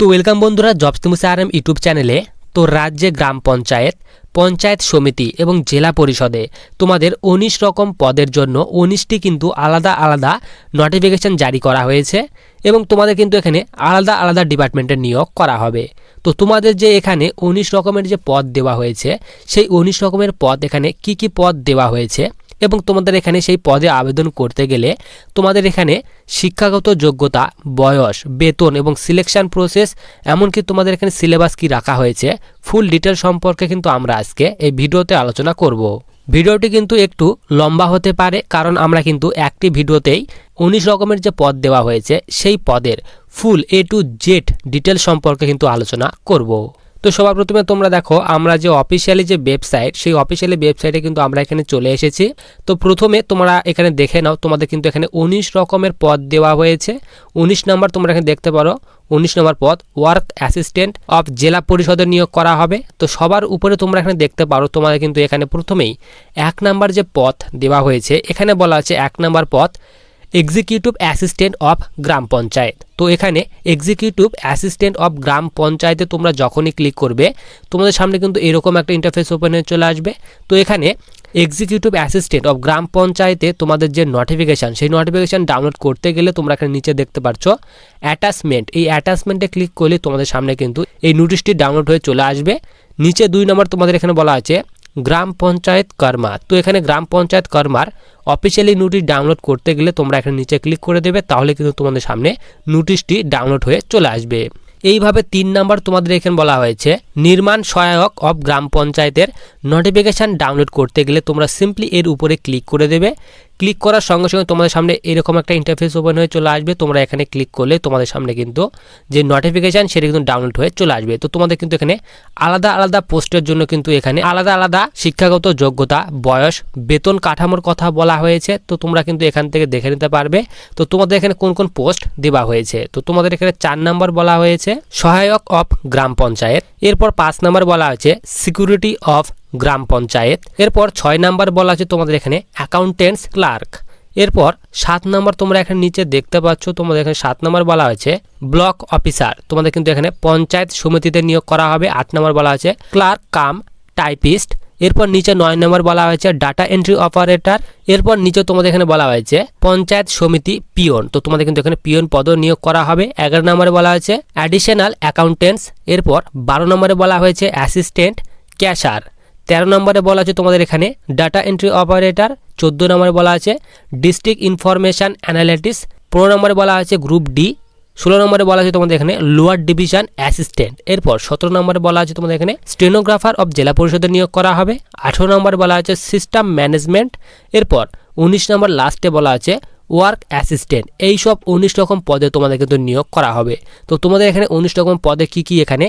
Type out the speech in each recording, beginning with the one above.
তো ওয়েলকাম বন্ধুরা জবস তিমুসা আর এম ইউটিউব চ্যানেলে তো রাজ্যে গ্রাম পঞ্চায়েত পঞ্চায়েত সমিতি এবং জেলা পরিষদে তোমাদের উনিশ রকম পদের জন্য উনিশটি কিন্তু আলাদা আলাদা নোটিফিকেশন জারি করা হয়েছে এবং তোমাদের কিন্তু এখানে আলাদা আলাদা ডিপার্টমেন্টের নিয়োগ করা হবে। তো তোমাদের যে এখানে উনিশ রকমের যে পদ দেওয়া হয়েছে, সেই উনিশ রকমের পদ এখানে কি কি পদ দেওয়া হয়েছে? এবং তোমাদের এখানে সেই পদে আবেদন করতে গেলে তোমাদের এখানে শিক্ষাগত যোগ্যতা, বয়স, বেতন এবং সিলেকশন প্রসেস এমনকি তোমাদের এখানে সিলেবাস কি রাখা হয়েছে ফুল ডিটেল সম্পর্কে কিন্তু আমরা আজকে এই ভিডিওতে আলোচনা করব। ভিডিওটি কিন্তু একটু লম্বা হতে পারে, কারণ আমরা কিন্তু একটি ভিডিওতেই উনিশ রকমের যে পদ দেওয়া হয়েছে, সেই পদের full A to Z detail সম্পর্কে কিন্তু আলোচনা করব। তো সবার প্রথমে তোমরা দেখো, আমরা যে অফিসিয়ালি যে ওয়েবসাইট সেই অফিসিয়ালি ওয়েবসাইটে কিন্তু আমরা এখানে চলে এসেছি। তো প্রথমে তোমরা এখানে দেখে নাও, তোমাদের কিন্তু এখানে উনিশ রকমের পদ দেওয়া হয়েছে। উনিশ নাম্বার তোমরা এখানে দেখতে পারো, উনিশ নম্বর পদ ওয়ার্ক অ্যাসিস্ট্যান্ট অফ জেলা পরিষদে নিয়োগ করা হবে। তো সবার উপরে তোমরা এখানে দেখতে পারো, তোমাদের কিন্তু এখানে প্রথমেই এক নাম্বার যে পথ দেওয়া হয়েছে, এখানে বলা আছে এক নাম্বার পদ এক্সিকিউটিভ অ্যাসিস্ট্যান্ট অফ গ্রাম পঞ্চায়েত তো এখানে এক্সিকিউটিভ অ্যাসিস্ট্যান্ট অফ গ্রাম পঞ্চায়েতে তোমরা যখনই ক্লিক করবে, তোমাদের সামনে কিন্তু এরকম একটা ইন্টারফেস ওপেন হয়ে চলে আসবে। তো এখানে এক্সিকিউটিভ অ্যাসিস্ট্যান্ট অফ গ্রাম পঞ্চায়েতে তোমাদের যে নোটিফিকেশান সেই নোটিফিকেশান ডাউনলোড করতে গেলে তোমরা এখানে নিচে দেখতে পাচ্ছ অ্যাটাচমেন্ট এই অ্যাটাচমেন্টে ক্লিক করলে তোমাদের সামনে কিন্তু এই নোটিশটি ডাউনলোড হয়ে চলে আসবে। নিচে দুই নম্বর তোমাদের এখানে বলা আছে গ্রাম পঞ্চায়েত কর্মা। তো এখানে গ্রাম পঞ্চায়েত কর্মার অফিসিয়ালি নোটিশ ডাউনলোড করতে গেলে তোমরা এখানে নিচে ক্লিক করে দেবে, তাহলে কিন্তু তোমাদের সামনে নোটিশটি ডাউনলোড হয়ে চলে আসবে। এইভাবে তিন নাম্বার তোমাদের এখানে বলা হয়েছে, নির্মাণ সহায়ক অফ গ্রাম পঞ্চায়েতের নোটিফিকেশান ডাউনলোড করতে গেলে তোমরা সিম্পলি এর উপরে ক্লিক করে দেবে। ক্লিক করার সঙ্গে সঙ্গে তোমাদের সামনে এরকম একটা ইন্টারফেস ওপেন হয়ে চলে আসবে। তোমরা এখানে ক্লিক করলে তোমাদের সামনে কিন্তু যে নোটিফিকেশান সেটা কিন্তু ডাউনলোড হয়ে চলে আসবে। তো তোমাদের কিন্তু এখানে আলাদা আলাদা পোস্টের জন্য কিন্তু এখানে আলাদা আলাদা শিক্ষাগত যোগ্যতা, বয়স, বেতন কাঠামোর কথা বলা হয়েছে। তো তোমরা কিন্তু এখান থেকে দেখে নিতে পারবে। তো তোমাদের এখানে কোন কোন পোস্ট দেওয়া হয়েছে? তো তোমাদের এখানে চার নাম্বার বলা হয়েছে, সহায়ক অফ গ্রাম পঞ্চায়েত। এরপর পাঁচ নাম্বার বলা হয়েছে সিকিউরিটি অফ গ্রাম পঞ্চায়েত। এরপর ছয় নাম্বার বলা আছে তোমাদের এখানে অ্যাকাউন্টেন্টস ক্লার্ক এরপর সাত নম্বর তোমরা এখানে নিচে দেখতে পাচ্ছ, তোমাদের এখানে সাত নম্বর বলা হয়েছে ব্লক অফিসার তোমাদের কিন্তু এখানে পঞ্চায়েত সমিতিতে নিয়োগ করা হবে। আট নম্বর বলা হয়েছে ক্লার্ক কাম টাইপিস্ট এরপর নিচে নয় নম্বর বলা হয়েছে ডাটা এন্ট্রি অপারেটর এরপর নিচে তোমাদের এখানে বলা হয়েছে পঞ্চায়েত সমিতি পিয়ন। তো তোমাদের কিন্তু এখানে পিয়ন পদও নিয়োগ করা হবে। এগারো নম্বরে বলা হয়েছে অ্যাডিশনাল অ্যাকাউন্টেন্টস এরপর বারো নম্বরে বলা হয়েছে অ্যাসিস্ট্যান্ট ক্যাশার তেরো নম্বরে বলা আছে তোমাদের এখানে ডাটা এন্ট্রি অপারেটর চোদ্দ নম্বরে বলা আছে ডিস্ট্রিক্ট ইনফরমেশান অ্যানালিটিক্স পনেরো নম্বরে বলা আছে গ্রুপ ডি ষোলো নম্বরে বলা আছে তোমাদের এখানে লোয়ার ডিভিশন অ্যাসিস্ট্যান্ট এরপর সতেরো নম্বরে বলা আছে তোমাদের এখানে স্টেনোগ্রাফার অফ জেলা পরিষদে নিয়োগ করা হবে, আঠেরো নম্বরে বলা আছে সিস্টেম ম্যানেজমেন্ট এরপর উনিশ নম্বর লাস্টে বলা আছে ওয়ার্ক অ্যাসিস্ট্যান্ট এই সব উনিশ রকম পদে তোমাদের কিন্তু নিয়োগ করা হবে। তো তোমাদের এখানে উনিশ রকম পদে কি কি এখানে?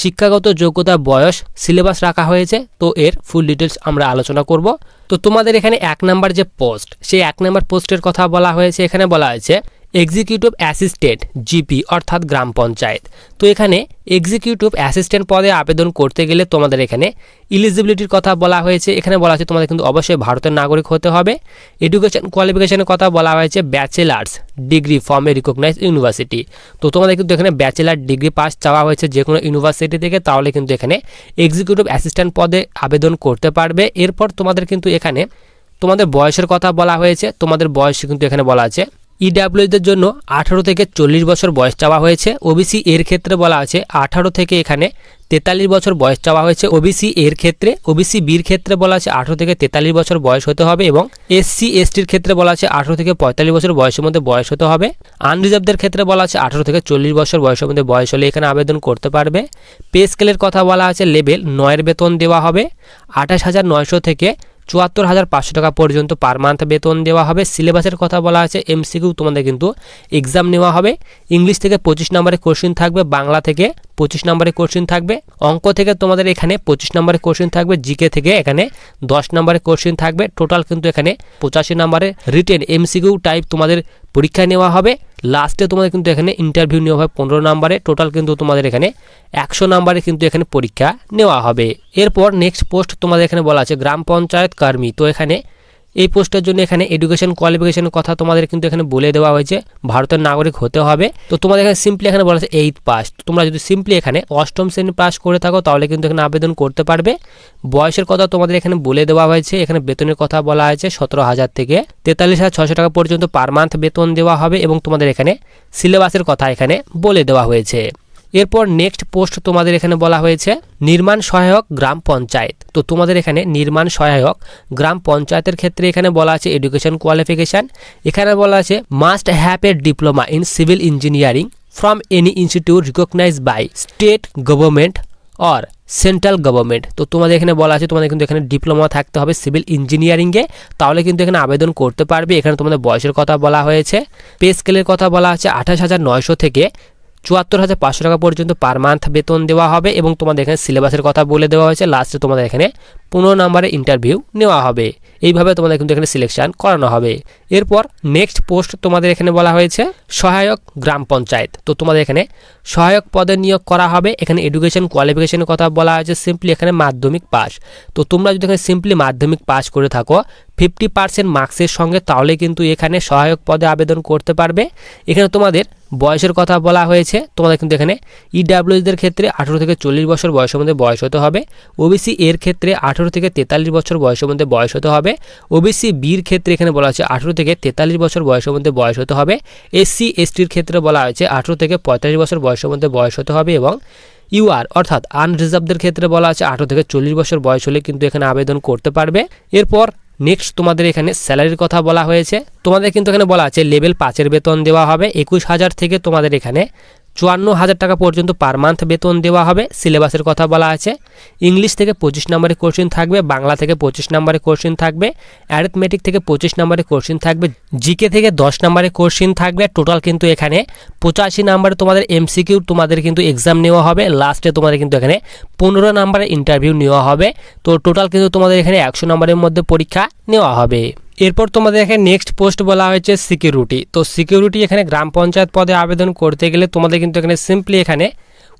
শিক্ষাগত যোগ্যতা, বয়স সিলেবাস রাখা হয়েছে, তো এর ফুল ডিটেলস আমরা আলোচনা করব। তো তোমাদের এখানে এক নাম্বার যে পোস্ট সেই এক নাম্বার পোস্টের কথা বলা হয়েছে, এখানে বলা হয়েছে এক্সিকিউটিভ অ্যাসিস্ট্যান্ট জিপি অর্থাৎ গ্রাম পঞ্চায়েত। তো এখানে এক্সিকিউটিভ অ্যাসিস্ট্যান্ট পদে আবেদন করতে গেলে তোমাদের এখানে ইলিজিবিলিটির কথা বলা হয়েছে। এখানে বলা আছে তোমাদের কিন্তু অবশ্যই ভারতের নাগরিক হতে হবে। এডুকেশন কোয়ালিফিকেশনের কথা বলা হয়েছে bachelors degree from recognise university তো তোমাদের কিন্তু এখানে ব্যাচেলার ডিগ্রি পাস চাওয়া হয়েছে যে কোনো ইউনিভার্সিটি থেকে, তাহলে কিন্তু এখানে এক্সিকিউটিভ অ্যাসিস্ট্যান্ট পদে আবেদন করতে পারবে। এরপর তোমাদের কিন্তু এখানে তোমাদের বয়সের কথা বলা হয়েছে। তোমাদের বয়স কিন্তু এখানে বলা আছে ইডাব্লিউদের জন্য আঠারো থেকে চল্লিশ বছর বয়স চাওয়া হয়েছে। ওবিসি এর ক্ষেত্রে বলা আছে আঠারো থেকে এখানে তেতাল্লিশ বছর বয়স চাওয়া হয়েছে। ওবিসি এর ক্ষেত্রে ওবিসি বির ক্ষেত্রে বলা আছে আঠারো থেকে তেতাল্লিশ বছর বয়স হতে হবে এবং এসসি এসটির ক্ষেত্রে বলা আছে আঠারো থেকে পঁয়তাল্লিশ বছর বয়সের মধ্যে বয়স হতে হবে। আনরিজার্ভদের ক্ষেত্রে বলা আছে আঠারো থেকে চল্লিশ বছর বয়সের মধ্যে বয়স হলে এখানে আবেদন করতে পারবে। পে স্কেলের কথা বলা আছে লেভেল নয়ের বেতন দেওয়া হবে। আঠাশ হাজার নয়শো থেকে চুয়াত্তর হাজার পাঁচশো টাকা পর্যন্ত পার মান্থ বেতন দেওয়া হবে। সিলেবাসের কথা বলা আছে এমসিকিউ তোমাদের কিন্তু এক্সাম নেওয়া হবে। ইংলিশ থেকে পঁচিশ নম্বরের কোশ্চিন থাকবে, বাংলা থেকে পঁচিশ নম্বরের কোশ্চিন থাকবে, অঙ্ক থেকে তোমাদের এখানে পঁচিশ নম্বরের কোশ্চিন থাকবে জিকে থেকে এখানে দশ নম্বরের কোশ্চিন থাকবে। টোটাল কিন্তু এখানে পঁচাশি নম্বরের রিটেন এমসিকিউ টাইপ তোমাদের পরীক্ষা নেওয়া হবে। লাস্টে তোমাদের কিন্তু এখানে ইন্টারভিউ নেওয়া হবে পনেরো নাম্বারে টোটাল কিন্তু তোমাদের এখানে একশো নাম্বারে কিন্তু এখানে পরীক্ষা নেওয়া হবে। এরপর নেক্সট পোস্ট তোমাদের এখানে বলা আছে, গ্রাম পঞ্চায়েত কর্মী। তো এখানে এই পোস্টের জন্য এখানে এডুকেশন কোয়ালিফিকেশনের কথা তোমাদের কিন্তু এখানে বলে দেওয়া হয়েছে। ভারতের নাগরিক হতে হবে। তো তোমাদের এখানে সিম্পলি এখানে বলা আছে এইট পাস তোমরা যদি সিম্পলি এখানে অষ্টম শ্রেণি পাস করে থাকো, তাহলে কিন্তু এখানে আবেদন করতে পারবে। বয়সের কথা তোমাদের এখানে বলে দেওয়া হয়েছে। এখানে বেতনের কথা বলা হয়েছে সতেরো হাজার থেকে তেতাল্লিশ হাজার ছশো টাকা পর্যন্ত পার মান্থ বেতন দেওয়া হবে এবং তোমাদের এখানে সিলেবাসের কথা এখানে বলে দেওয়া হয়েছে। এরপর নেক্সট পোস্ট তোমাদের এখানে বলা হয়েছে, নির্মাণ সহায়ক গ্রাম পঞ্চায়েত। তো তোমাদের এখানে নির্মাণ সহায়ক গ্রাম পঞ্চায়েতের ক্ষেত্রে এখানে বলা আছে এডুকেশন কোয়ালিফিকেশান এখানে বলা আছে must have a diploma in civil engineering from any institute recognise by state government or central government তো তোমাদের এখানে বলা আছে, তোমাদের কিন্তু এখানে ডিপ্লোমা থাকতে হবে সিভিল ইঞ্জিনিয়ারিংয়ে তাহলে কিন্তু এখানে আবেদন করতে পারবে। এখানে তোমাদের বয়সের কথা বলা হয়েছে পে স্কেলের কথা বলা আছে আঠাশ হাজার নয়শো থেকে চুয়াত্তর হাজার পাঁচশো টাকা পর্যন্ত পার মান্থ বেতন দেওয়া হবে এবং তোমাদের এখানে সিলেবাসের কথা বলে দেওয়া হয়েছে। লাস্টে তোমাদের এখানে পনেরো নম্বরে ইন্টারভিউ নেওয়া হবে। এইভাবে তোমাদের কিন্তু এখানে সিলেকশন করানো হবে। এরপর নেক্সট পোস্ট তোমাদের এখানে বলা হয়েছে, সহায়ক গ্রাম পঞ্চায়েত। তো তোমাদের এখানে সহায়ক পদে নিয়োগ করা হবে। এখানে এডুকেশন কোয়ালিফিকেশনের কথা বলা হয়েছে সিম্পলি এখানে মাধ্যমিক পাস। তো তোমরা যদি এখানে সিম্পলি মাধ্যমিক পাস করে থাকো ফিফটি পার্সেন্ট মার্কসের সঙ্গে তাহলে কিন্তু এখানে সহায়ক পদে আবেদন করতে পারবে। এখানে তোমাদের বয়সের কথা বলা হয়েছে। তোমাদের কিন্তু এখানে ইডাব্লিউদের ক্ষেত্রে আঠেরো থেকে চল্লিশ বছর বয়সের মধ্যে বয়স হতে হবে। ওবিসি এর ক্ষেত্রে আঠেরো থেকে তেতাল্লিশ বছর বয়সের মধ্যে বয়স হতে হবে। ওবিসি বির ক্ষেত্রে এখানে বলা হয়েছে আঠেরো থেকে তেতাল্লিশ বছর বয়সের মধ্যে বয়স হতে হবে। এসসি এসটির ক্ষেত্রে বলা হয়েছে আঠেরো থেকে পঁয়তাল্লিশ বছর বয়সের মধ্যে বয়স হতে হবে এবং ইউআর অর্থাৎ আনরিজার্ভদের ক্ষেত্রে বলা আছে আঠেরো থেকে চল্লিশ বছর বয়স হলে কিন্তু এখানে আবেদন করতে পারবে। এরপর নেক্সট তোমাদের এখানে স্যালারির কথা বলা হয়েছে। তোমাদের কিন্তু এখানে বলা আছে লেভেল পাঁচের বেতন দেওয়া হবে, একুশ হাজার থেকে তোমাদের এখানে চুয়ান্ন হাজার টাকা পর্যন্ত পার মান্থ বেতন দেওয়া হবে। সিলেবাসের কথা বলা আছে। ইংলিশ থেকে পঁচিশ নম্বরের কোশ্চেন থাকবে, বাংলা থেকে পঁচিশ নম্বরের কোশ্চেন থাকবে অ্যারিথমেটিক থেকে পঁচিশ নম্বরের কোশ্চেন থাকবে জিকে থেকে দশ নম্বরের কোশ্চেন থাকবে। টোটাল কিন্তু এখানে পঁচাশি নাম্বারে তোমাদের এমসিকিউ তোমাদের কিন্তু এক্সাম নেওয়া হবে। লাস্টে তোমাদের কিন্তু এখানে পনেরো নাম্বারের ইন্টারভিউ নেওয়া হবে। তো টোটাল কিন্তু তোমাদের এখানে একশো নম্বরের মধ্যে পরীক্ষা নেওয়া হবে। এরপর তোমাদের এখানে নেক্সট পোস্ট বলা হয়েছে সিকিউরিটি তো সিকিউরিটি এখানে গ্রাম পঞ্চায়েত পদে আবেদন করতে গেলে তোমাদের কিন্তু এখানে সিম্পলি এখানে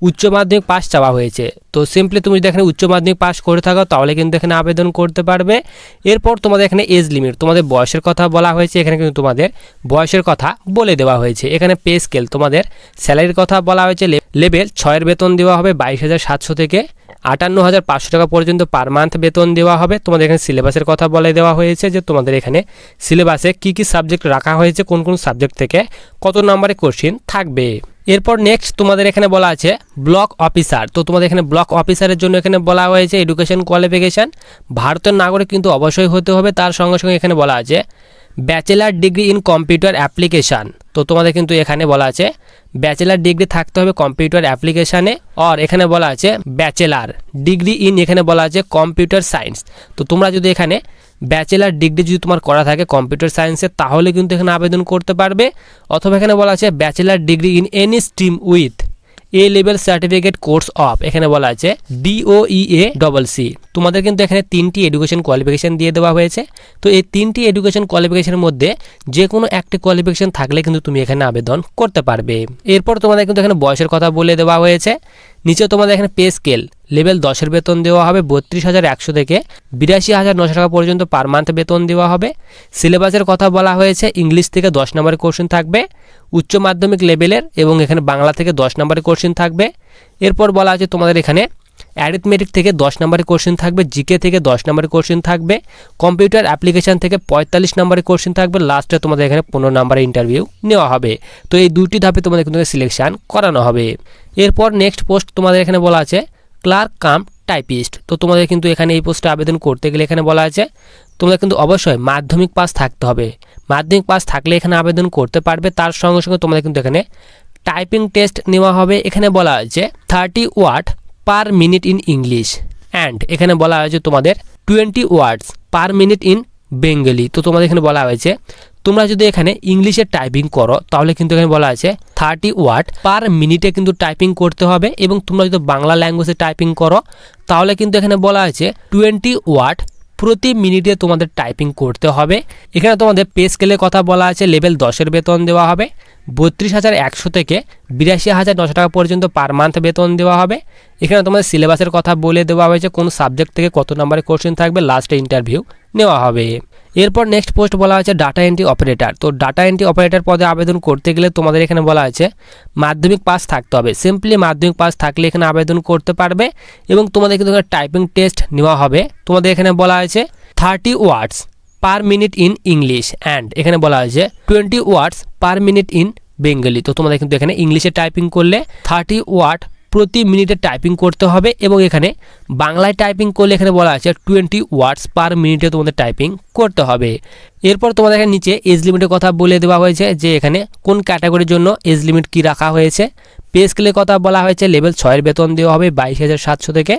উচ্চ মাধ্যমিক পাস চাওয়া হয়েছে। তো সিম্পলি তুমি যদি এখানে উচ্চ মাধ্যমিক পাস করে থাকো, তাহলে কিন্তু এখানে আবেদন করতে পারবে। এরপর তোমাদের এখানে এজ লিমিট তোমাদের বয়সের কথা বলা হয়েছে, এখানে কিন্তু তোমাদের বয়সের কথা বলে দেওয়া হয়েছে। এখানে পে স্কেল তোমাদের স্যালারির কথা বলা হয়েছে লেভেল ছয়ের বেতন দেওয়া হবে বাইশ হাজার সাতশো থেকে আটান্ন হাজার পাঁচশো টাকা পর্যন্ত পার মান্থ বেতন দেওয়া হবে। তোমাদের এখানে সিলেবাসের কথা বলে দেওয়া হয়েছে যে তোমাদের এখানে সিলেবাসে কি কি সাবজেক্ট রাখা হয়েছে, কোন কোন সাবজেক্ট থেকে কত নম্বরে কোশ্চিন থাকবে। এরপর নেক্সট তোমাদের এখানে বলা আছে ব্লক অফিসার তো তোমাদের এখানে ব্লক অফিসারের জন্য এখানে বলা হয়েছে এডুকেশন কোয়ালিফিকেশান ভারতের নাগরিক কিন্তু অবশ্যই হতে হবে। তার সঙ্গে সঙ্গে এখানে বলা আছে bachelor degree in computer application তো তোমাদের কিন্তু এখানে বলা আছে ব্যাচেলার ডিগ্রি থাকতে হবে কম্পিউটার অ্যাপ্লিকেশানে আর এখানে বলা আছে ব্যাচেলার ডিগ্রি ইন এখানে বলা আছে কম্পিউটার সায়েন্স তো তোমরা যদি এখানে ব্যাচেলার ডিগ্রি যদি তোমার করা থাকে কম্পিউটার সায়েন্সের তাহলে কিন্তু এখানে আবেদন করতে পারবে। অথবা এখানে বলা আছে bachelor degree in any stream with A level certificate course of এখানে বলা আছে এ ডবল সি তোমাদের কিন্তু এখানে তিনটি এডুকেশন কোয়ালিফিকেশান দিয়ে দেওয়া হয়েছে। তো এই তিনটি এডুকেশন কোয়ালিফিকেশানের মধ্যে যে কোনো একটি কোয়ালিফিকেশান থাকলে কিন্তু তুমি এখানে আবেদন করতে পারবে। এরপর তোমাদের কিন্তু এখানে বয়সের কথা বলে দেওয়া হয়েছে। নিচে তোমাদের এখানে পে স্কেল। লেভেল দশের বেতন দেওয়া হবে বত্রিশ হাজার একশো থেকে বিরাশি হাজার নশো টাকা পর্যন্ত পার মান্থ বেতন দেওয়া হবে। সিলেবাসের কথা বলা হয়েছে, ইংলিশ থেকে দশ নম্বরের কোশ্চেন থাকবে, উচ্চ মাধ্যমিক লেভেলের এবং এখানে বাংলা থেকে দশ নম্বরের কোশ্চেন থাকবে। এরপর বলা আছে তোমাদের এখানে অ্যারিথমেটিক থেকে দশ নম্বরের কোশ্চেন থাকবে জিকে থেকে দশ নম্বরের কোশ্চেন থাকবে কম্পিউটার অ্যাপ্লিকেশান থেকে পঁয়তাল্লিশ নম্বরের কোশ্চেন থাকবে লাস্টে তোমাদের এখানে পনেরো নম্বরের ইন্টারভিউ নেওয়া হবে। তো এই দুইটি ধাপে তোমাদের কিন্তু সিলেকশান করানো হবে। এরপর নেক্সট পোস্ট তোমাদের এখানে বলা আছে ক্লার্ক কাম টাইপিস্ট তো তোমাদের কিন্তু এখানে এই পোস্টে আবেদন করতে গেলে এখানে বলা আছে, তোমাদের কিন্তু অবশ্যই মাধ্যমিক পাস থাকতে হবে। মাধ্যমিক পাস থাকলে এখানে আবেদন করতে পারবে, তার সঙ্গে সঙ্গে তোমাদের কিন্তু এখানে টাইপিং টেস্ট নেওয়া হবে। এখানে বলা হয়েছে thirty watt per minute in English and এখানে বলা হয়েছে তোমাদের twenty words per minute in Bengali তো তোমাদের এখানে বলা হয়েছে, তোমরা যদি এখানে ইংলিশে টাইপিং করো, তাহলে কিন্তু এখানে বলা আছে থার্টি ওয়ার্ড পার মিনিটে কিন্তু টাইপিং করতে হবে এবং তোমরা যদি বাংলা ল্যাঙ্গুয়েজে টাইপিং করো, তাহলে কিন্তু এখানে বলা আছে টোয়েন্টি ওয়ার্ড প্রতি মিনিটে তোমাদের টাইপিং করতে হবে। এখানে তোমাদের পে স্কেলের কথা বলা আছে লেভেল দশের বেতন দেওয়া হবে। বত্রিশ হাজার একশো থেকে বিরাশি হাজার নশো টাকা পর্যন্ত পার মান্থ বেতন দেওয়া হবে। এখানে তোমাদের সিলেবাসের কথা বলে দেওয়া হয়েছে, কোন সাবজেক্ট থেকে কত নম্বরের কোশ্চেন থাকবে লাস্টে ইন্টারভিউ নেওয়া হবে। এরপর নেক্সট পোস্ট বলা হয়েছে ডাটা এন্ট্রি অপারেটর তো ডাটা এন্ট্রি অপারেটর পদে আবেদন করতে গেলে তোমাদের এখানে বলা হয়েছে, মাধ্যমিক পাস থাকতে হবে। সিম্পলি মাধ্যমিক পাস থাকলে এখানে আবেদন করতে পারবে এবং তোমাদের কিন্তু টাইপিং টেস্ট নেওয়া হবে। তোমাদের এখানে বলা হয়েছে thirty words per minute in English and এখানে বলা হয়েছে twenty words per minute in Bengali তো তোমাদের কিন্তু এখানে ইংলিশে টাইপিং করলে থার্টি ওয়ার্ড প্রতি মিনিটে টাইপিং করতে হবে এবং এখানে বাংলায় টাইপিং করলে এখানে বলা আছে টোয়েন্টি ওয়ার্ডস পার মিনিটে তোমাদের টাইপিং করতে হবে। এরপর তোমাদের এখানে নিচে এজ লিমিটের কথা বলে দেওয়া হয়েছে যে এখানে কোন ক্যাটাগরির জন্য এজ লিমিট কি রাখা হয়েছে। পে স্কেলের কথা বলা হয়েছে, লেভেল ছয়ের বেতন দেওয়া হবে বাইশ হাজার সাতশো থেকে।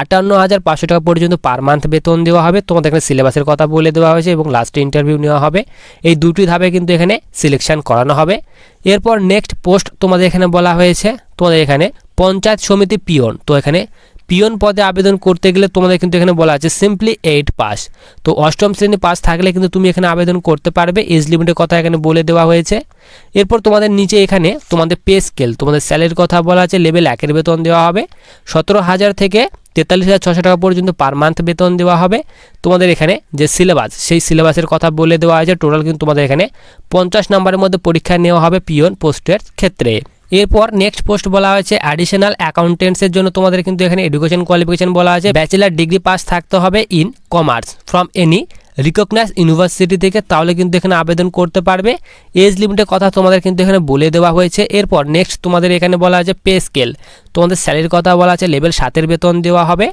আটান্ন হাজার পাঁচশো টাকা পর্যন্ত পার মান্থ বেতন দেওয়া হবে। তোমাদের এখানে সিলেবাসের কথা বলে দেওয়া হয়েছে এবং লাস্টে ইন্টারভিউ নেওয়া হবে। এই দুটি ধাপে কিন্তু এখানে সিলেকশন করানো হবে। এরপর নেক্সট পোস্ট তোমাদের এখানে বলা হয়েছে, তোমাদের এখানে পঞ্চায়েত সমিতি পিয়ন। তো এখানে পিয়ন পদে আবেদন করতে গেলে তোমাদের কিন্তু এখানে বলা আছে সিম্পলি এইট পাস তো অষ্টম শ্রেণি পাস থাকলে কিন্তু তুমি এখানে আবেদন করতে পারবে। এজ লিমিটের কথা এখানে বলে দেওয়া হয়েছে। এরপর তোমাদের নিচে এখানে তোমাদের পে স্কেল, তোমাদের স্যালারির কথা বলা আছে লেভেল একের বেতন দেওয়া হবে। সতেরো হাজার থেকে তেতাল্লিশ হাজার ছশো টাকা পর্যন্ত পার মান্থ বেতন দেওয়া হবে। তোমাদের এখানে যে সিলেবাস সেই সিলেবাসের কথা বলে দেওয়া আছে। টোটাল কিন্তু তোমাদের এখানে পঞ্চাশ নম্বরের মধ্যে পরীক্ষা নেওয়া হবে পিয়ন পোস্টের ক্ষেত্রে। এরপর নেক্সট পোস্ট বলা হয়েছে অ্যাডিশনাল অ্যাকাউন্টেন্টসের জন্য তোমাদের কিন্তু এখানে এডুকেশন কোয়ালিফিকেশন বলা আছে। ব্যাচেলার ডিগ্রি পাস থাকতে হবে in commerce from any recognise university থেকে তাহলে কিন্তু এখানে আবেদন করতে পারবে। এজ লিমিটের কথা তোমাদের কিন্তু এখানে বলে দেওয়া হয়েছে। এরপর নেক্সট তোমাদের এখানে বলা আছে পে স্কেল তোমাদের স্যালারির কথা বলা আছে লেভেল সাতের বেতন দেওয়া হবে।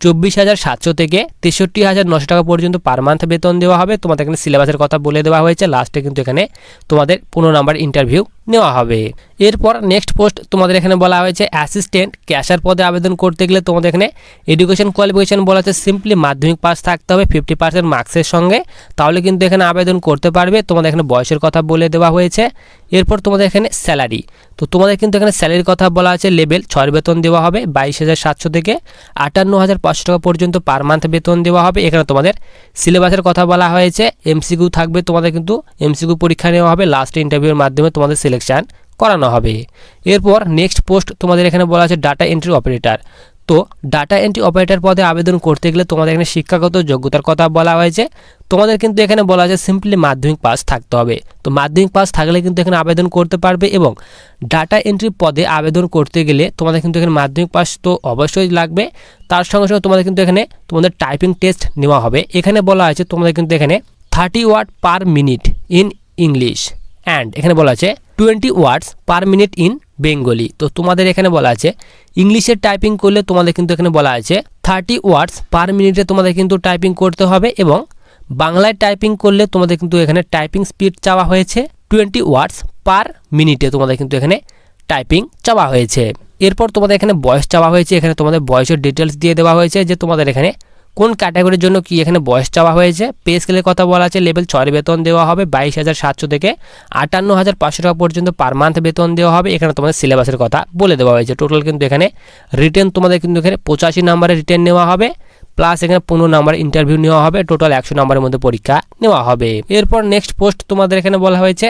চব্বিশ হাজার সাতশো থেকে তেষট্টি হাজার নশো টাকা পর্যন্ত পার মান্থ বেতন দেওয়া হবে। তোমাদের এখানে সিলেবাসের কথা বলে দেওয়া হয়েছে। লাস্টে কিন্তু এখানে তোমাদের পনেরো নাম্বার ইন্টারভিউ নেওয়া হবে। এরপর নেক্সট পোস্ট তোমাদের এখানে বলা হয়েছে অ্যাসিস্ট্যান্ট ক্যাশার পদে আবেদন করতে গেলে তোমাদের এখানে এডুকেশন কোয়ালিফিকেশন বলা আছে সিম্পলি মাধ্যমিক পাস থাকতে হবে ফিফটি পার্সেন্ট মার্কসের সঙ্গে। তাহলে কিন্তু এখানে আবেদন করতে পারবে। তোমাদের এখানে বয়সের কথা বলে দেওয়া হয়েছে। এরপর তোমাদের এখানে স্যালারি তো তোমাদের কিন্তু এখানে স্যালারির কথা বলা আছে লেভেল ছয় বেতন দেওয়া হবে, বাইশ হাজার সাতশো থেকে আটান্ন হাজার পাঁচশো টাকা পর্যন্ত পার মান্থ বেতন দেওয়া হবে। এখানে তোমাদের সিলেবাসের কথা বলা হয়েছে এমসিকিউ থাকবে, তোমাদের কিন্তু এমসিকিউ পরীক্ষা নেওয়া হবে লাস্ট ইন্টারভিউর মাধ্যমে তোমাদের সিলেকশন করানো হবে। এরপর নেক্সট পোস্ট তোমাদের এখানে বলা আছে ডাটা এন্ট্রি অপারেটর তো ডাটা এন্ট্রি অপারেটর পদে আবেদন করতে গেলে তোমাদের এখানে শিক্ষাগত যোগ্যতার কথা বলা হয়েছে। তোমাদের কিন্তু এখানে বলা আছে সিম্পলি মাধ্যমিক পাস থাকতে হবে। তো মাধ্যমিক পাস থাকলে কিন্তু এখানে আবেদন করতে পারবে এবং ডাটা এন্ট্রি পদে আবেদন করতে গেলে তোমাদের কিন্তু এখানে মাধ্যমিক পাস তো অবশ্যই লাগবে। তার সঙ্গে সঙ্গে তোমাদের কিন্তু এখানে তোমাদের টাইপিং টেস্ট নেওয়া হবে। এখানে বলা আছে তোমাদের কিন্তু এখানে thirty word per minute in English and এখানে বলা আছে twenty words per minute in Bengali. তো তোমাদের এখানে বলা আছে ইংলিশে টাইপিং করলে তোমাদের কিন্তু এখানে বলা আছে, থার্টি ওয়ার্ডস পার মিনিটে তোমাদের কিন্তু টাইপিং করতে হবে এবং বাংলায় টাইপিং করলে তোমাদের কিন্তু এখানে টাইপিং স্পিড চাওয়া হয়েছে, টোয়েন্টি ওয়ার্ডস পার মিনিটে তোমাদের কিন্তু এখানে টাইপিং চাওয়া হয়েছে। এরপর তোমাদের এখানে বয়স চাওয়া হয়েছে, এখানে তোমাদের বয়সের ডিটেলস দিয়ে দেওয়া হয়েছে যে তোমাদের এখানে কোন ক্যাটাগরির জন্য কি এখানে বয়স চাওয়া হয়েছে? পে স্কেলের কথা বলা আছে লেভেল ছয়ের বেতন দেওয়া হবে বাইশ হাজার সাতশো থেকে আটান্ন হাজার পাঁচশো টাকা পর্যন্ত পার মান্থ বেতন দেওয়া হবে। এখানে তোমাদের সিলেবাসের কথা বলে দেওয়া হয়েছে। টোটাল কিন্তু এখানে রিটার্ন তোমাদের কিন্তু এখানে পঁচাশি নাম্বারে রিটার্ন নেওয়া হবে। প্লাস এখানে পনেরো নাম্বার ইন্টারভিউ নেওয়া হবে টোটাল একশো নাম্বারের মধ্যে পরীক্ষা নেওয়া হবে। এরপর নেক্সট পোস্ট তোমাদের এখানে বলা হয়েছে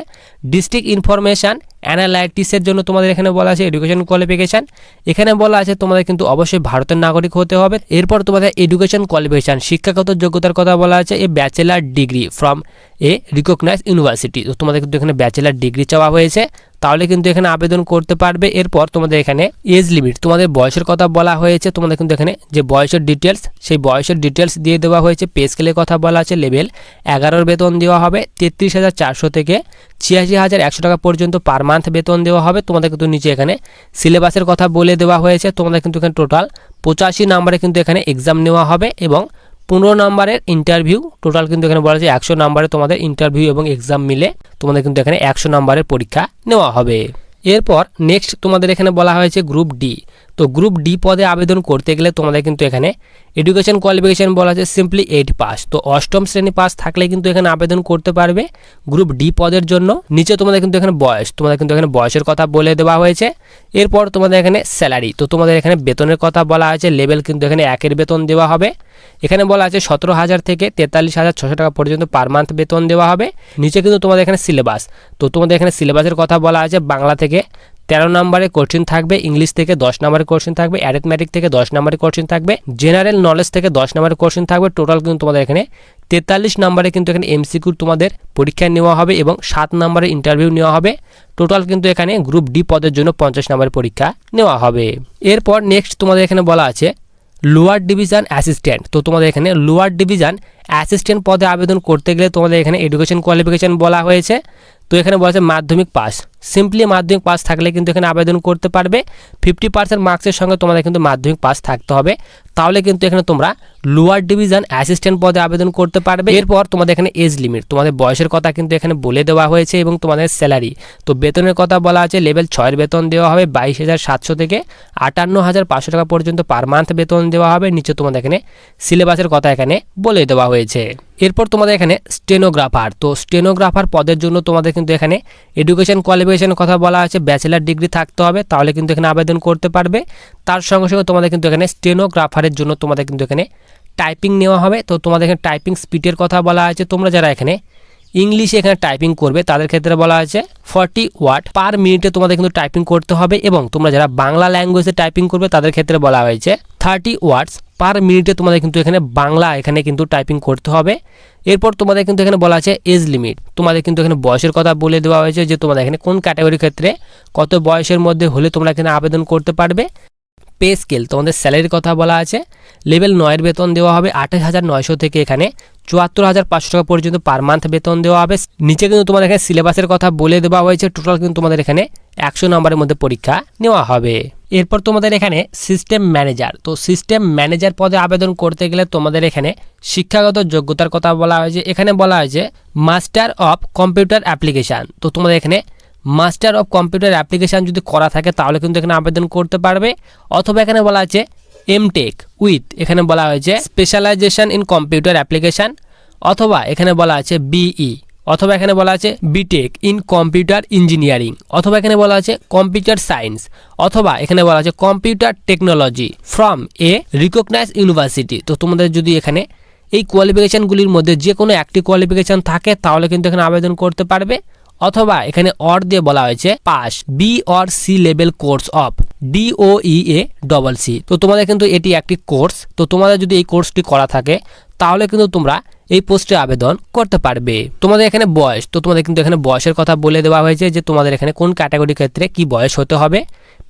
ডিস্ট্রিক্ট ইনফরমেশান অ্যানালাইটিসের জন্য তোমাদের এখানে বলা আছে এডুকেশন কোয়ালিফিকেশান এখানে বলা আছে তোমাদের কিন্তু অবশ্যই ভারতের নাগরিক হতে হবে। এরপর তোমাদের এডুকেশন কোয়ালিফিকেশান শিক্ষাগত যোগ্যতার কথা বলা আছে, a bachelor degree from a recognise university তোমাদের কিন্তু এখানে ব্যাচেলার ডিগ্রি চাওয়া হয়েছে। তাহলে কিন্তু এখানে আবেদন করতে পারবে। এরপর তোমাদের এখানে এজ লিমিট তোমাদের বয়সের কথা বলা হয়েছে। তোমাদের কিন্তু এখানে যে বয়সের ডিটেলস সেই বয়সের ডিটেলস দিয়ে দেওয়া হয়েছে। পে স্কেলের কথা বলা আছে লেভেল এগারোর বেতন দেওয়া হবে, তেত্রিশ হাজার চারশো থেকে ছিয়াশি হাজার একশো টাকা পর্যন্ত পার মান্থ বেতন দেওয়া হবে। তোমাদের কিন্তু নিচে এখানে সিলেবাসের কথা বলে দেওয়া হয়েছে। তোমাদের কিন্তু এখানে টোটাল পঁচাশি নাম্বারে কিন্তু এখানে এক্সাম নেওয়া হবে এবং পনেরো নাম্বারের ইন্টারভিউ টোটাল কিন্তু এখানে বলা আছে একশো নাম্বারে তোমাদের ইন্টারভিউ এবং এক্সাম মিলে তোমাদের কিন্তু এখানে একশো নাম্বারের পরীক্ষা নেওয়া হবে। এরপর নেক্সট তোমাদের এখানে বলা হয়েছে গ্রুপ ডি তো গ্রুপ ডি পদে আবেদন করতে গেলে তোমাদের কিন্তু এখানে এডুকেশন কোয়ালিফিকেশান বলা আছে সিম্পলি এইট পাস তো অষ্টম শ্রেণি পাস থাকলে কিন্তু এখানে আবেদন করতে পারবে গ্রুপ ডি পদের জন্য। নিচে তোমাদের কিন্তু এখানে বয়স, তোমাদের কিন্তু এখানে বয়সের কথা বলে দেওয়া হয়েছে। এরপর তোমাদের এখানে স্যালারি তো তোমাদের এখানে বেতনের কথা বলা হয়েছে লেভেল কিন্তু এখানে একের বেতন দেওয়া হবে। এখানে বলা আছে সতেরো হাজার থেকে তেতাল্লিশ হাজার ছশো টাকা পর্যন্ত পার মান্থ বেতন দেওয়া হবে। নিচে কিন্তু তোমাদের এখানে সিলেবাস তো তোমাদের এখানে সিলেবাসের কথা বলা আছে, বাংলা থেকে তেরো নম্বরে কোশ্চিন থাকবে, ইংলিশ থেকে দশ নম্বরের কোশ্চিন থাকবে অ্যারিথমেটিক থেকে দশ নম্বরের কোশ্চিন থাকবে জেনারেল নলেজ থেকে দশ নম্বরের কোশ্চিন থাকবে। টোটাল কিন্তু তোমাদের এখানে তেতাল্লিশ নম্বরে কিন্তু এখানে এমসিকিউ তোমাদের পরীক্ষা নেওয়া হবে এবং সাত নম্বরে ইন্টারভিউ নেওয়া হবে। টোটাল কিন্তু এখানে গ্রুপ ডি পদের জন্য পঞ্চাশ নম্বরের পরীক্ষা নেওয়া হবে। এরপর নেক্সট তোমাদের এখানে বলা আছে লোয়ার ডিভিশন অ্যাসিস্ট্যান্ট তো তোমাদের এখানে লোয়ার ডিভিশন অ্যাসিস্ট্যান্ট পদে আবেদন করতে গেলে তোমাদের এখানে এডুকেশন কোয়ালিফিকেশন বলা হয়েছে। তো এখানে বলা হয়েছে মাধ্যমিক পাস সিম্পলি মাধ্যমিক পাস থাকলে কিন্তু এখানে আবেদন করতে পারবে। ফিফটি পার্সেন্ট মার্কসের সঙ্গে তোমাদের কিন্তু মাধ্যমিক পাস থাকতে হবে। তাহলে কিন্তু এখানে তোমরা লোয়ার ডিভিশন অ্যাসিস্ট্যান্ট পদে আবেদন করতে পারবে। এরপর তোমাদের এখানে এজ লিমিট তোমাদের বয়সের কথা কিন্তু এখানে বলে দেওয়া হয়েছে এবং তোমাদের স্যালারি তো বেতনের কথা বলা আছে লেভেল ছয়ের বেতন দেওয়া হবে বাইশ হাজার সাতশো থেকে আটান্ন হাজার পাঁচশো টাকা পর্যন্ত পার মান্থ বেতন দেওয়া হবে। নিচে তোমাদের এখানে সিলেবাসের কথা এখানে বলে দেওয়া হয়েছে। এরপর তোমাদের এখানে স্টেনোগ্রাফার তো স্টেনোগ্রাফার পদের জন্য তোমাদের কিন্তু এখানে এডুকেশন কোয়ালিফিকেশনের কথা বলা আছে ব্যাচেলার ডিগ্রি থাকতে হবে, তাহলে কিন্তু এখানে আবেদন করতে পারবে। তার সঙ্গে সঙ্গে তোমাদের কিন্তু এখানে স্টেনোগ্রাফারের জন্য তোমাদের কিন্তু এখানে টাইপিং নেওয়া হবে। তো তোমাদের এখানে টাইপিং স্পিডের কথা বলা আছে। তোমরা যারা এখানে ইংলিশে এখানে টাইপিং করবে, তাদের ক্ষেত্রে বলা আছে ফর্টি ওয়াট পার মিনিটে তোমাদের কিন্তু টাইপিং করতে হবে এবং তোমরা যারা বাংলা ল্যাঙ্গুয়েজে টাইপিং করবে, তাদের ক্ষেত্রে বলা হয়েছে থার্টি ওয়াটস পার মিনিটে তোমাদের কিন্তু এখানে বাংলা এখানে কিন্তু টাইপিং করতে হবে। এরপর তোমাদের কিন্তু এখানে বলা আছে এজ লিমিট তোমাদের কিন্তু এখানে বয়সের কথা বলে দেওয়া হয়েছে যে তোমাদের এখানে কোন ক্যাটাগরির ক্ষেত্রে কত বয়সের মধ্যে হলে তোমরা এখানে আবেদন করতে পারবে। পে স্কেল তোমাদের স্যালারির কথা বলা আছে। লেভেল নয়ের বেতন দেওয়া হবে আঠাশ হাজার নয়শো থেকে এখানে চুয়াত্তর হাজার পাঁচশো টাকা পর্যন্ত পার মান্থ বেতন দেওয়া হবে। নিচে কিন্তু তোমাদের এখানে সিলেবাসের কথা বলে দেওয়া হয়েছে। টোটাল কিন্তু তোমাদের এখানে একশো নম্বরের মধ্যে পরীক্ষা নেওয়া হবে। এরপর তোমাদের এখানে সিস্টেম ম্যানেজার তো সিস্টেম ম্যানেজার পদে আবেদন করতে গেলে তোমাদের এখানে শিক্ষাগত যোগ্যতার কথা বলা হয়েছে। এখানে বলা হয়েছে মাস্টার অফ কম্পিউটার অ্যাপ্লিকেশান তো তোমাদের এখানে মাস্টার অফ কম্পিউটার অ্যাপ্লিকেশান যদি করা থাকে, তাহলে কিন্তু এখানে আবেদন করতে পারবে। অথবা এখানে বলা আছে এমটেক উইথ, এখানে বলা হয়েছে স্পেশালাইজেশন ইন কম্পিউটার অ্যাপ্লিকেশান অথবা এখানে বলা আছে বিই অথবা এখানে বলা আছে বিটেক ইন কম্পিউটার ইঞ্জিনিয়ারিং অথবা এখানে বলা আছে কম্পিউটার সায়েন্স অথবা এখানে বলা আছে computer technology from a recognize university তো তোমাদের যদি এখানে এই কোয়ালিফিকেশানগুলির মধ্যে যে কোনো একটি কোয়ালিফিকেশান থাকে, তাহলে কিন্তু এখানে আবেদন করতে পারবে। অথবা এখানে অর দিয়ে বলা হয়েছে pass B or C level course of DOE A double C তো তোমাদের কিন্তু এটি একটি কোর্স তো তোমাদের যদি এই কোর্সটি করা থাকে, তাহলে কিন্তু তোমরা এই পোস্টে আবেদন করতে পারবে। তোমাদের এখানে বয়স, তো তোমাদের কিন্তু এখানে বয়সের কথা বলে দেওয়া হয়েছে যে তোমাদের এখানে কোন ক্যাটাগরির ক্ষেত্রে কি বয়স হতে হবে।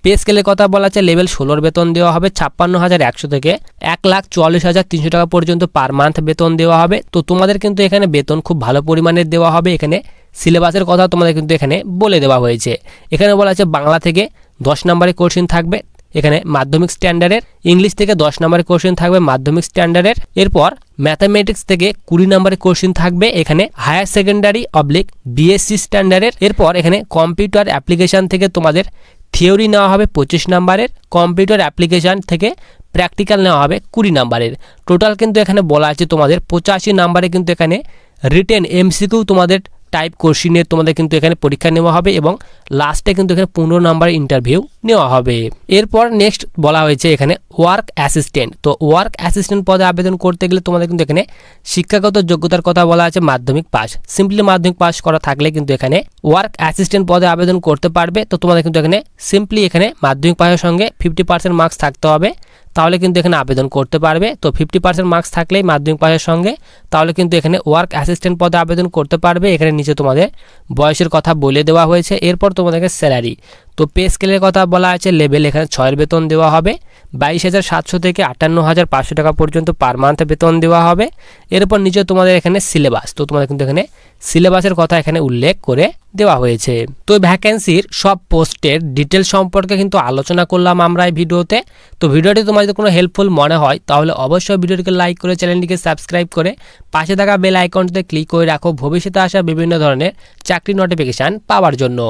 পে স্কেলের কথা বলা আছে লেভেল ষোলোর বেতন দেওয়া হবে, ছাপ্পান্ন হাজার একশো থেকে এক লাখ চুয়াল্লিশ হাজার তিনশো টাকা পর্যন্ত পার মান্থ বেতন দেওয়া হবে। তো তোমাদের কিন্তু এখানে বেতন খুব ভালো পরিমাণের দেওয়া হবে। এখানে সিলেবাসের কথা তোমাদের কিন্তু এখানে বলে দেওয়া হয়েছে। এখানে বলা আছে বাংলা থেকে দশ নম্বরের কোশ্চিন থাকবে, এখানে মাধ্যমিক স্ট্যান্ডার্ডের ইংলিশ থেকে দশ নম্বরের কোশ্চেন থাকবে, মাধ্যমিক স্ট্যান্ডার্ডের এরপর ম্যাথামেটিক্স থেকে কুড়ি নম্বরের কোশ্চেন থাকবে, এখানে হায়ার সেকেন্ডারি অবলিক বিএসসি স্ট্যান্ডার্ডের এরপর এখানে কম্পিউটার অ্যাপ্লিকেশান থেকে তোমাদের থিওরি নেওয়া হবে পঁচিশ নম্বরের কম্পিউটার অ্যাপ্লিকেশান থেকে প্র্যাকটিক্যাল নেওয়া হবে কুড়ি নম্বরের। টোটাল কিন্তু এখানে বলা আছে তোমাদের পঁচাশি নাম্বারে কিন্তু এখানে রিটেন এমসিকিউ তোমাদের টাইপ কোশ্চিনের তোমাদের কিন্তু এখানে পরীক্ষা নেওয়া হবে এবং লাস্টে কিন্তু এখানে পনেরো নাম্বার ইন্টারভিউ নেওয়া হবে। এরপর নেক্সট বলা হয়েছে এখানে ওয়ার্ক অ্যাসিস্ট্যান্ট তো ওয়ার্ক অ্যাসিস্ট্যান্ট পদে আবেদন করতে গেলে তোমাদের কিন্তু এখানে শিক্ষাগত যোগ্যতার কথা বলা আছে, মাধ্যমিক পাস সিম্পলি মাধ্যমিক পাস করা থাকলে কিন্তু এখানে ওয়ার্ক অ্যাসিস্ট্যান্ট পদে আবেদন করতে পারবে। তো তোমাদের কিন্তু এখানে সিম্পলি এখানে মাধ্যমিক পাসের সঙ্গে ফিফটি পার্সেন্ট মার্কস থাকতে হবে। তাহলে কিন্তু এখানে আবেদন করতে পারবে। তো ফিফটি পার্সেন্ট মার্কস থাকলেই মাধ্যমিক পাশের সঙ্গে, তাহলে কিন্তু এখানে ওয়ার্ক অ্যাসিস্ট্যান্ট পদে আবেদন করতে পারবে। এখানে নিচে তোমাদের বয়সের কথা বলে দেওয়া হয়েছে। এরপর তোমাদেরকে স্যালারি তো পে স্কেলের কথা বলা আছে লেভেল এখানে ছয়ের বেতন দেওয়া হবে। বাইশ হাজার সাতশো থেকে আটান্ন হাজার পাঁচশো টাকা পর্যন্ত পার মান্থ বেতন দেওয়া হবে। এরপর নিচে তোমাদের এখানে সিলেবাস, তো তোমাদের কিন্তু এখানে সিলেবাসের কথা এখানে উল্লেখ করে দেওয়া হয়েছে। তো ভ্যাকেন্সির সব পোস্টের ডিটেল সম্পর্কে কিন্তু আলোচনা করলাম আমরা এই ভিডিওতে। তো ভিডিওটি তোমার যদি কোনো হেল্পফুল মনে হয়, তাহলে অবশ্যই ভিডিওটিকে লাইক করে চ্যানেলটিকে সাবস্ক্রাইব করে পাশে থাকা বেল আইকনটিতে ক্লিক করে রাখো। ভবিষ্যতে আসা বিভিন্ন ধরনের চাকরি নোটিফিকেশান পাওয়ার জন্য।